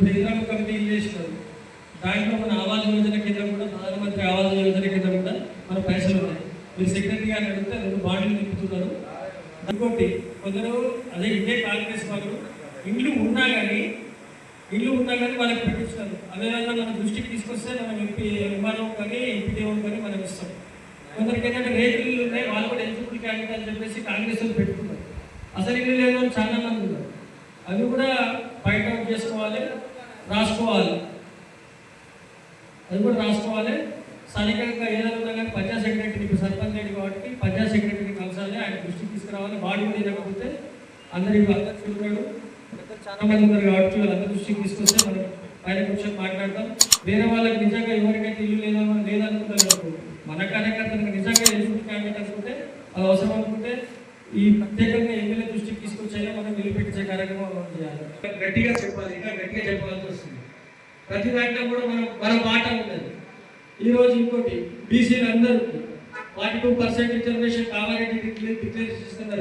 ఇప్పుడు ఇంద్రమ్మ కమిటీ చేసినారు? దాంట్లో మన ఆవాస్ యోజన కింద కూడా ప్రధానమంత్రి ఆవాస్ యోజన కింద కూడా మన పైసలు ఉన్నాయి. మీరు సెక్రటరీ గారిని అడిగితే రెండు బాండ్లు నింపుతున్నారు. ఇంకోటి కొందరు అదే ఇదే కాంగ్రెస్ వాళ్ళు ఇండ్లు ఉన్నా కానీ ఇల్లు ఉన్నా కానీ వాళ్ళకి పెట్టిస్తారు. అదేవిధంగా మన దృష్టికి తీసుకొస్తే మనం ఎంపీ ఎంఆర్ఓ కానీ ఎంపీడీఓ కానీ మనం ఇస్తాం కొందరికి ఏంటంటే రేట్లు ఇల్లు ఉన్నాయి వాళ్ళు కూడా ఎలిజిబుల్ క్యాండిడేట్ అని చెప్పేసి కాంగ్రెస్ పెట్టుకున్నారు. అసలు ఇల్లు లేని వాళ్ళు చాలా మంది ఉన్నారు. అవి కూడా బయట అవుట్ చేసుకోవాలి రాసుకోవాలి. అది కూడా రాసుకోవాలి. స్థానికంగా ఏదైనా ఉన్నా కానీ పంచాయత్ సెక్రటరీ ఇప్పుడు సర్పంచ్ రెడ్డి కాబట్టి పంచాయత్ సెక్రటరీని కలసాలి. ఆయన దృష్టికి తీసుకురావాలి. వాడి కూడా లేకపోతే అందరికి అందరు చూడాడు చాలా మంది ఉన్నారు కాబట్టి వాళ్ళందరి దృష్టికి తీసుకొస్తే మనం పైన కూర్చొని మాట్లాడతాం. వేరే వాళ్ళకి నిజంగా ఎవరికైతే ఇల్లు లేదా లేదనుకుంటారు మన కార్యకర్తలకు నిజంగా ఎలిజిబుల్ క్యాండిడేట్ అనుకుంటే అది అవసరం అనుకుంటే ఈ ప్రత్యేకంగా ఎమ్మెల్యే దృష్టికి తీసుకొచ్చేలా మనం నిలిపించే కార్యక్రమం మనం చేయాలి. గట్టిగా చెప్పాలి ఇంకా గట్టిగా చెప్పాల్సి వస్తుంది. ప్రతి దాంట్లో కూడా మనం మన మాట ఉన్నది. ఈ రోజు ఇంకోటి బీసీలు అందరూ ఫార్టీ టూ పర్సెంట్ రిజర్వేషన్ కావాలని డిక్లేర్ చేస్తున్నారు.